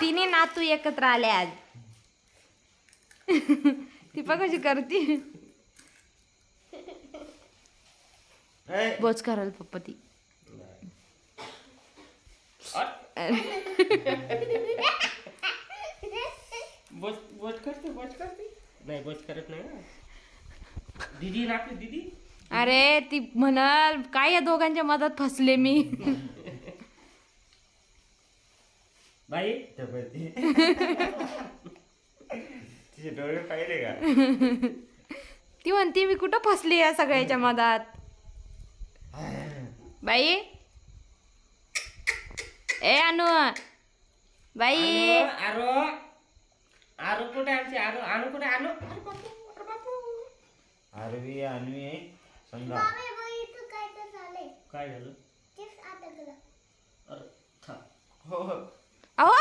तिने नातू एकत्र आले आज. ती बघ कशी करते. बोच कराल पप्पा ती. करते करते. नाही करत नाही ना. दीदी राहते दीदी. अरे ती म्हणाल काय या दोघांच्या मधात फसले मी? बाई तिचे डोळे पाहिले का? ती म्हणते मी कुठं फसली या सगळ्याच्या मधात? बाई. ए अनु. बाई. आरो. आरो कुठे आमची? आरो आरो कुठे? आरो? अरे बापू अरे बापू. आरवी अन्वी समजा काय झालं? अरे था हो हो. अहो!